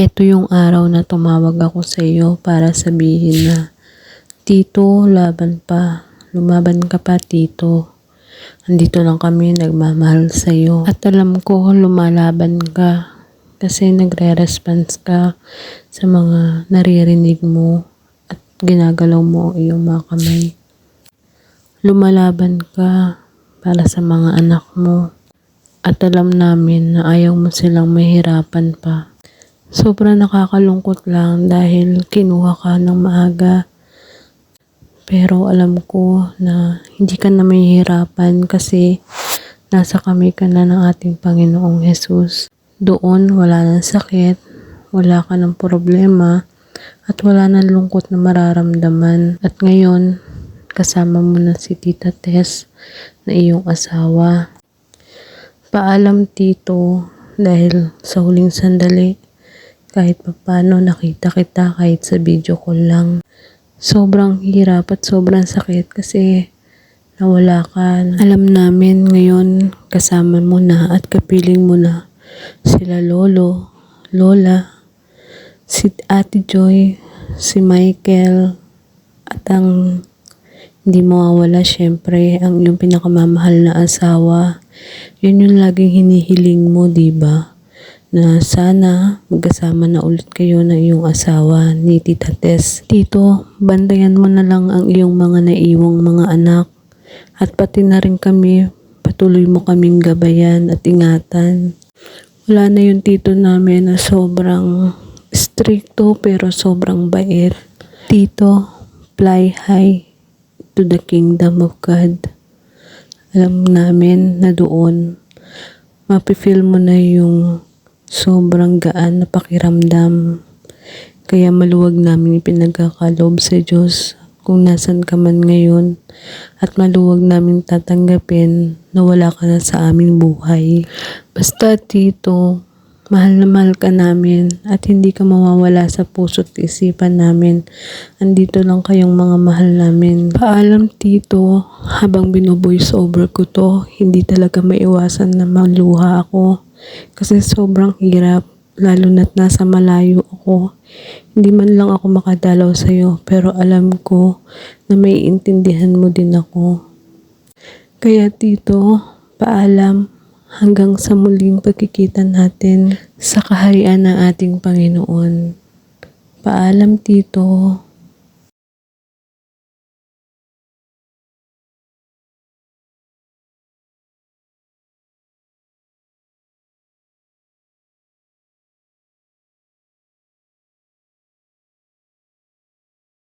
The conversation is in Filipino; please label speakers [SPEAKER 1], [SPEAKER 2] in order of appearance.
[SPEAKER 1] Ito yung araw na tumawag ako sa iyo para sabihin na, Tito, laban pa. Lumaban ka pa, Tito. Andito lang kami nagmamahal sa iyo. At alam ko lumalaban ka kasi nagre-response ka sa mga naririnig mo at ginagalaw mo ang iyong mga kamay. Lumalaban ka para sa mga anak mo at alam namin na ayaw mo silang mahirapan pa. Sobrang nakakalungkot lang dahil kinuha ka ng maaga. Pero alam ko na hindi ka na mahihirapan kasi nasa kami ka na ng ating Panginoong Jesus. Doon wala ng sakit, wala ka ng problema, at wala ng lungkot na mararamdaman. At ngayon, kasama mo na si Tita Tess na iyong asawa. Paalam tito dahil sa huling sandali kahit papano nakita kita kahit sa video call lang. Sobrang hirap at sobrang sakit kasi nawala ka. Alam namin ngayon kasama mo na at kapiling mo na sila lolo, lola, si ate Joy, si Michael, at ang hindi mawawala syempre ang iyong pinakamamahal na asawa. Yun yung laging hinihiling mo, di ba? Na sana magkasama na ulit kayo ng iyong asawa ni Tita Tess. Tito, bandayan mo na lang ang iyong mga naiwang mga anak. At pati na rin kami, patuloy mo kaming gabayan at ingatan. Wala na yung tito namin na sobrang stricto pero sobrang bait. Tito, fly high to the kingdom of God. Alam namin na doon, mapifeel mo na yung sobrang gaan na pakiramdam. Kaya maluwag namin ipinagkakalob sa Diyos kung nasan ka man ngayon at maluwag namin tatanggapin na wala ka na sa aming buhay. Basta tito, mahal na mahal ka namin at hindi ka mawawala sa puso't isipan namin. Andito lang kayong mga mahal namin. Paalam tito, habang binuvoice over ko to, hindi talaga maiwasan na maluha ako. Kasi sobrang hirap, lalo na't nasa malayo ako. Hindi man lang ako makadalaw sa'yo, pero alam ko na may intindihan mo din ako. Kaya tito, paalam hanggang sa muling pagkikita natin sa kaharian ng ating Panginoon. Paalam tito.